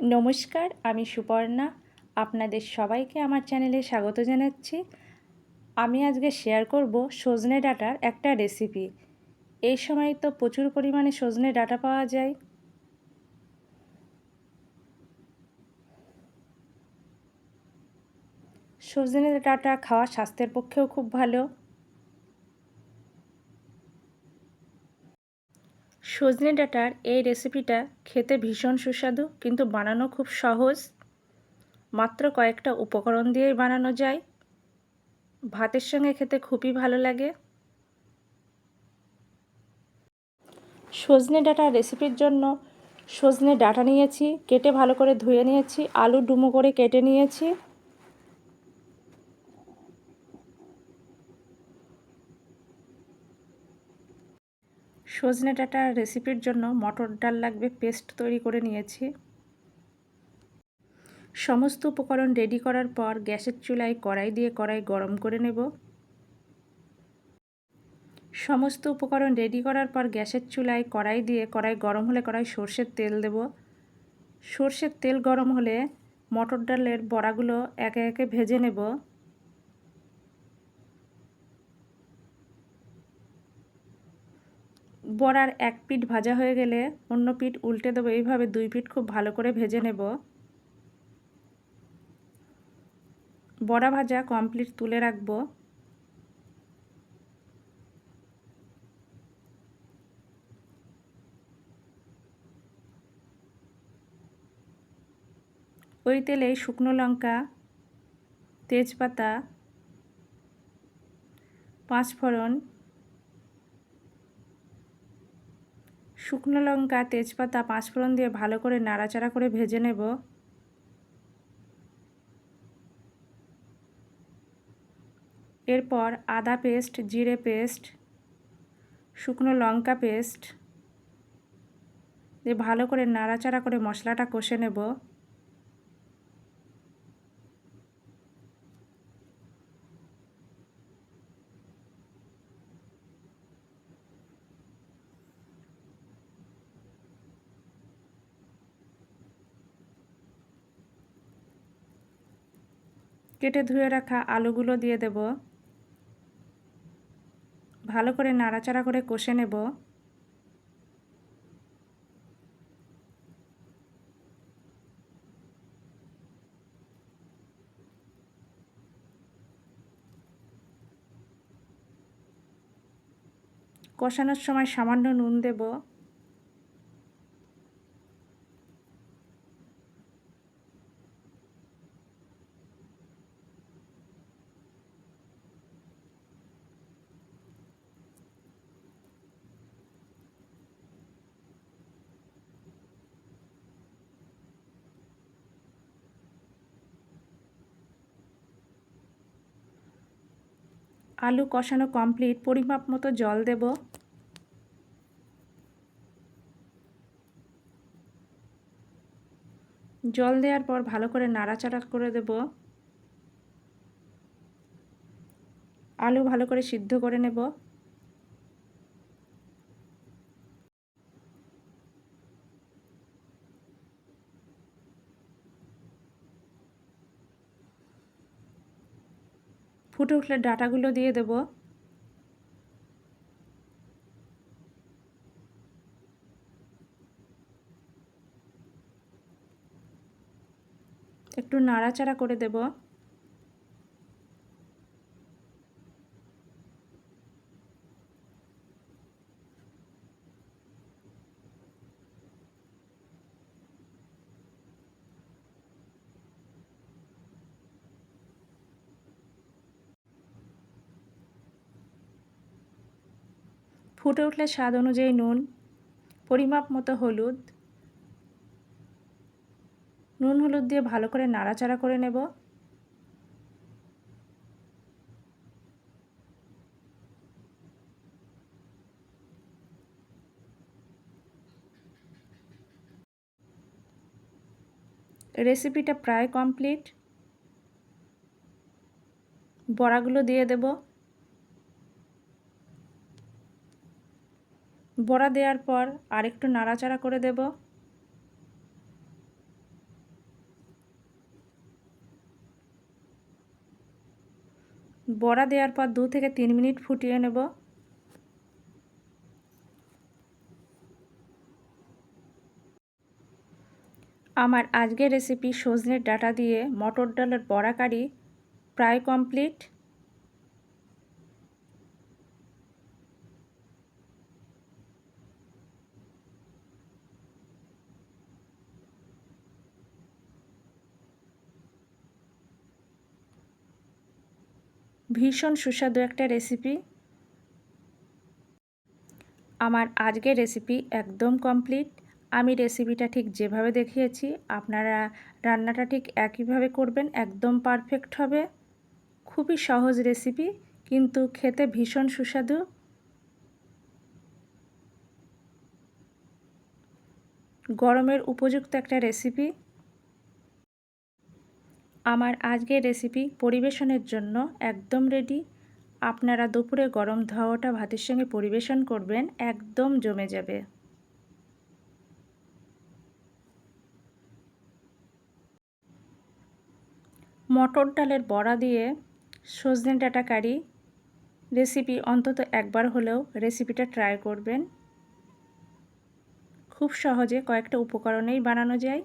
নমস্কার, আমি সুপর্ণা। আপনাদের সবাইকে আমার চ্যানেলে স্বাগত জানাচ্ছি। আমি আজকে শেয়ার করব সজনে ডাটার একটা রেসিপি এই সময় তো প্রচুর পরিমাণে সজনে ডাটা পাওয়া যায়। সজনে ডাটা খাওয়া স্বাস্থ্যের পক্ষেও খুব ভালো। সজনে ডাটার এই রেসিপিটা খেতে ভীষণ সুস্বাদু, কিন্তু বানানো খুব সহজ। মাত্র কয়েকটা উপকরণ দিয়েই বানানো যায়। ভাতের সঙ্গে খেতে খুবই ভালো লাগে। সজনে ডাটা রেসিপির জন্য সজনে ডাটা নিয়েছি, কেটে ভালো করে ধুয়ে নিয়েছি, আলু ডুমো করে কেটে নিয়েছি। সজনে ডাটা রেসিপির জন্য মটর ডাল লাগবে পেস্ট তৈরি করে নিয়েছি। সমস্ত উপকরণ রেডি করার পর গ্যাসের চুলায় কড়াই দিয়ে কড়াই গরম করে নেব। সমস্ত উপকরণ রেডি করার পর গ্যাসের চুলায় কড়াই দিয়ে কড়াই গরম হলে কড়াই সর্ষের তেল দেব। সর্ষের তেল গরম হলে মটর ডালের বড়াগুলো একে একে ভেজে নেব। বড়ার এক পিঠ ভাজা হয়ে গেলে অন্য পিঠ উল্টে দেবো। এইভাবে দুই পিঠ খুব ভালো করে ভেজে নেব। বড়া ভাজা কমপ্লিট তুলে রাখব। ওই তেলে শুকনো লঙ্কা, তেজপাতা, পাঁচফোড়ন শুকনো লঙ্কা, তেজপাতা, পাঁচফোড়ন দিয়ে ভালো করে নাড়াচাড়া করে ভেজে নেব। এরপর আদা পেস্ট, জিরে পেস্ট, শুকনো লঙ্কা পেস্ট দিয়ে ভালো করে নাড়াচাড়া করে মশলাটা কষে নেব। কেটে ধুয়ে রাখা আলুগুলো দিয়ে দেব। ভালো করে নাড়াচাড়া করে কষে নেব। কষানোর সময় সামান্য নুন দেব। আলু কষানো কমপ্লিট পরিমাপ মতো জল দেব। জল দেওয়ার পর ভালো করে নাড়াচাড়া করে দেব। আলু ভালো করে সিদ্ধ করে নেব। ফুটে উঠলে ডাটাগুলো দিয়ে দেব। একটু নাড়াচাড়া করে দেব। ফুটে উঠলে স্বাদ অনুযায়ী নুন, পরিমাপ মতো হলুদ। নুন হলুদ দিয়ে ভালো করে নাড়াচাড়া করে নেব। রেসিপিটা প্রায় কমপ্লিট। বড়াগুলো দিয়ে দেবো। বড়া দেওয়ার পর আরেকটু নাড়াচাড়া করে দেব। বড়া দেওয়ার পর দু থেকে তিন মিনিট ফুটিয়ে নেব। আমার আজকের রেসিপি সজনের ডাটা দিয়ে মটর ডালের বড়া কারি প্রায় কমপ্লিট। ভীষণ সুস্বাদু একটা রেসিপি আমার আজকের রেসিপি একদম কমপ্লিট আমি রেসিপিটা ঠিক যেভাবে দেখিয়েছি, আপনারা রান্নাটা ঠিক একইভাবে করবেন, একদম পারফেক্ট হবে। খুবই সহজ রেসিপি কিন্তু খেতে ভীষণ সুস্বাদু। গরমের উপযুক্ত একটা রেসিপি আমার আজকের রেসিপি পরিবেশনের জন্য একদম রেডি আপনারা দুপুরে গরম ধোয়াটা ভাতের সঙ্গে পরিবেশন করবেন, একদম জমে যাবে। মটর ডালের বড়া দিয়ে সজনে ডাটা কারি। রেসিপি অন্তত একবার হলেও রেসিপিটা ট্রাই করবেন। খুব সহজে কয়েকটা উপকরণেই বানানো যায়।